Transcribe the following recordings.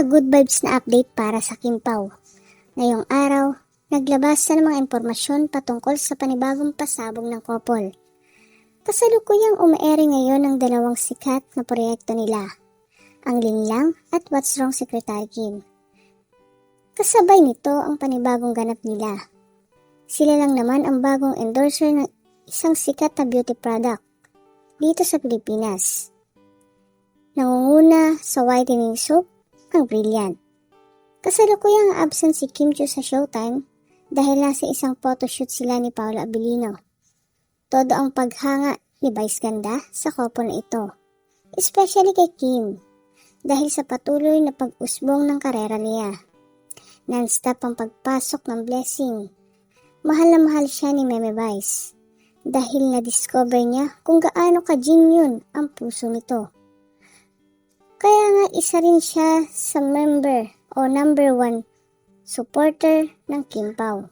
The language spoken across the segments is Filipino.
Napaka-good vibes na update para sa Kimpaw. Ngayong araw, naglabas na mga impormasyon patungkol sa panibagong pasabog ng couple. Kasalukuyang umaere ngayon ang dalawang sikat na proyekto nila, ang Linlang at What's Wrong Secretary Kim. Kasabay nito ang panibagong ganap nila. Sila lang naman ang bagong endorser ng isang sikat na beauty product dito sa Pilipinas. Nangunguna sa whitening soap ang Brilliant. Kasalukuyang absent si Kim Chiu sa showtime dahil nasa isang photoshoot sila ni Paolo Abilino. Todo ang paghanga ni Vice Ganda sa couple na ito. Especially kay Kim dahil sa patuloy na pag-usbong ng karera niya. Non-stop ang pagpasok ng blessing. Mahal na mahal siya ni Meme Vice dahil na-discover niya kung gaano ka-genuine ang puso nito. Kaya nga isa rin siya sa member o number one supporter ng Kim Pao.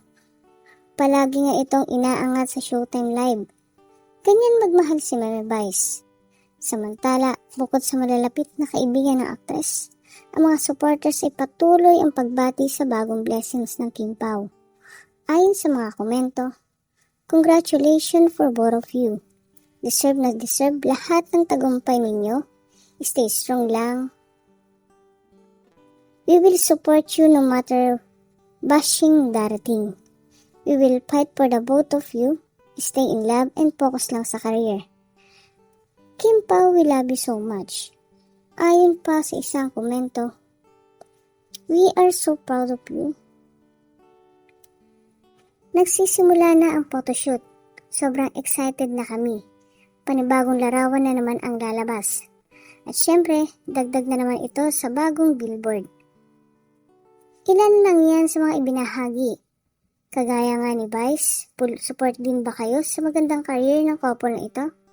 Palagi nga itong inaangat sa Showtime Live. Ganyan magmahal si Meme Vice. Samantala, bukod sa malalapit na kaibigan ng aktres, ang mga supporters ay patuloy ang pagbati sa bagong blessings ng Kim Pao. Ayon sa mga komento, Congratulations for both of you. Deserve na deserve lahat ng tagumpay ninyo. Stay strong lang. We will support you no matter bashing darating. We will fight for the both of you. Stay in love and focus lang sa career. Kim Pao, we love you so much. Ayon pa sa isang komento, We are so proud of you. Nagsisimula na ang photoshoot. Sobrang excited na kami. Panibagong larawan na naman ang lalabas. At syempre, dagdag na naman ito sa bagong billboard. Ilan lang yan sa mga ibinahagi. Kagaya nga ni Vice, support din ba kayo sa magandang career ng couple na ito?